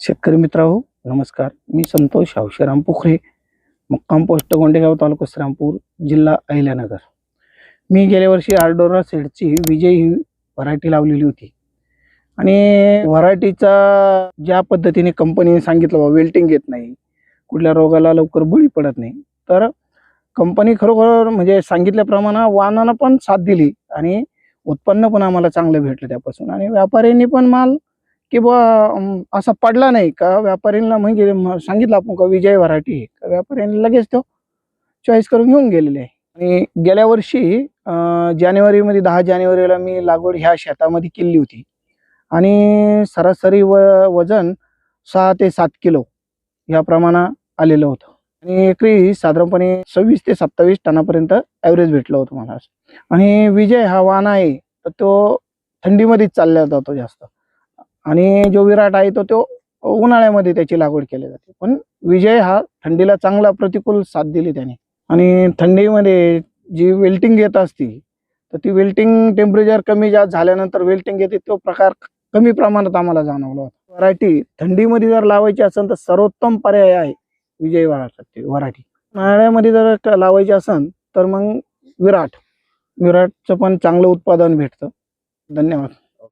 शेतकरी मित्रांनो नमस्कार. मी संतोष शावशीराम पोखरे मुक्काम पोस्ट गोंडेगाव तालुका श्रामपूर जिल्हा अहिल्यानगर. मी गेल्या वर्षी आरडोरा सेडची विजय ही व्हरायटी लावलेली होती. आणि व्हरायटीचा ज्या पद्धतीने कंपनीने सांगितलं बा वेल्टिंग येत नाही कुठल्या रोगाला लवकर बळी पडत नाही तर कंपनी खरोखर म्हणजे सांगितल्याप्रमाणे वाहनानं पण साथ दिली आणि उत्पन्न पण आम्हाला चांगलं भेटलं त्यापासून. आणि व्यापाऱ्यांनी पण माल की बा असा पडला नाही का? व्यापाऱ्यांना म्हणजे सांगितलं आपण का विजय व्हरायटी आहे. का व्यापाऱ्यांनी लगेच तो चॉईस करून घेऊन गेलेले आहे. आणि गेल्या वर्षी जानेवारीमध्ये दहा जानेवारीला मी लागवड ह्या शेतामध्ये केली होती. आणि सरासरी व वजन सहा ते सात किलो ह्या प्रमाणा आलेलं होतं. आणि एकरी साधारणपणे सव्वीस ते सत्तावीस टनापर्यंत ॲव्हरेज भेटलं होतं मला. आणि विजय हा वाहन आहे तर तो थंडीमध्येच चालला जातो जास्त. आणि जो विराट आहे तो तो उन्हाळ्यामध्ये त्याची लागवड केली जाते. पण विजय हा थंडीला चांगला प्रतिकूल साथ दिली त्याने. आणि थंडीमध्ये जी वेल्टिंग येत असती तर ती वेल्टिंग टेम्परेचर कमी जास्त झाल्यानंतर वेल्टिंग येते तो प्रकार कमी प्रमाणात आम्हाला जाणवला होता. व्हरायटी थंडीमध्ये जर लावायची असेल तर सर्वोत्तम पर्याय आहे विजय वराठी वराठी. उन्हाळ्यामध्ये जर लावायची असेल तर मग विराट. विराटचं पण चांगलं उत्पादन भेटतं. धन्यवाद.